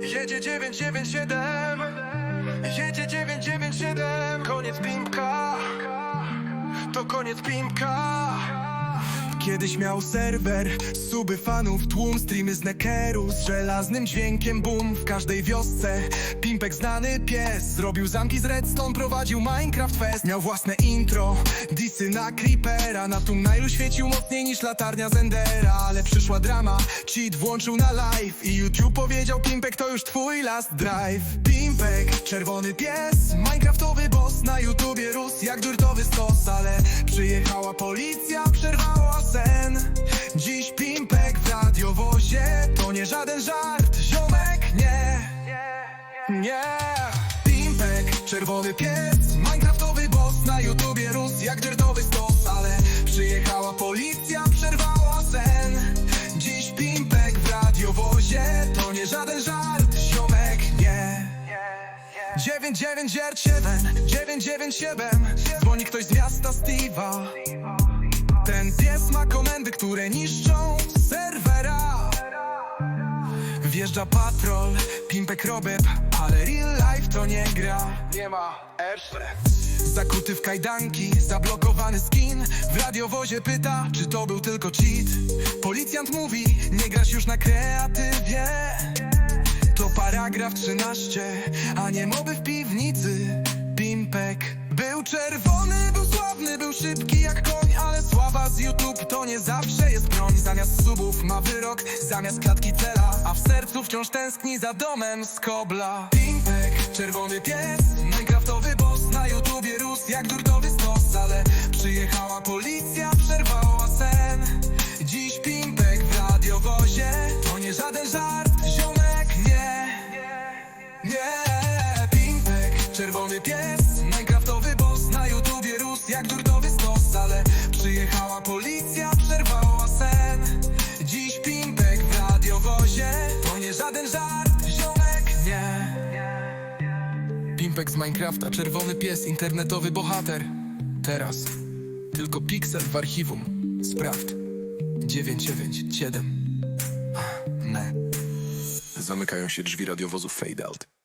Jedzie 997 Jedzie 997 Koniec pimpka To koniec pimpka Kiedyś miał serwer, suby fanów, tłum, streamy z nekeru Z żelaznym dźwiękiem boom w każdej wiosce. Pimpek znany pies, zrobił zamki z redstone, prowadził Minecraft Fest. Miał własne intro, disy na creepera. Na Thumbnailu świecił mocniej niż latarnia Zendera. Ale przyszła drama, cheat włączył na live. I YouTube powiedział Pimpek to już twój last drive. Pimpek, czerwony pies, Minecraftowy boss. Na YouTubie rósł jak durtowy przyjechała policja, przerwała sen. Dziś Pimpek w radiowozie To nie żaden żart, ziomek, nie. Nie. Pimpek, czerwony pies Minecraftowy boss. Na YouTubie rósł jak durtowy stos Ale przyjechała policja, przerwała sen. Dziś Pimpek w radiowozie To nie żaden żart, 997, 997 Dzwoni ktoś z miasta Steve'a. Ten pies ma komendy, które niszczą serwera. Wjeżdża patrol, pimpek robeb Ale real life to nie gra. Nie ma jeszcze Zakuty w kajdanki, zablokowany skin. W radiowozie pyta, czy to był tylko cheat. Policjant mówi, nie grasz już na kreatywie to paragraf 13, a nie moby w piwnicy. Pimpek Był czerwony, był sławny, był szybki jak koń Ale sława z YouTube to nie zawsze jest broń. Zamiast subów ma wyrok, zamiast klatki cela A w sercu wciąż tęskni za domem z kobla. Pimpek, czerwony pies Minecraftowy boss na YouTubie rósł jak durtowy stos Ale przyjechała policja, czerwony pies. Minecraftowy boss na YouTubie rósł jak durtowy stos Ale przyjechała policja, przerwała sen. Dziś Pimpek w radiowozie To nie żaden żart, ziomek, nie. Pimpek z Minecrafta, czerwony pies, internetowy bohater. Teraz tylko piksel w archiwum. Sprawdź. 997 Ne Zamykają się drzwi radiowozu Fade Out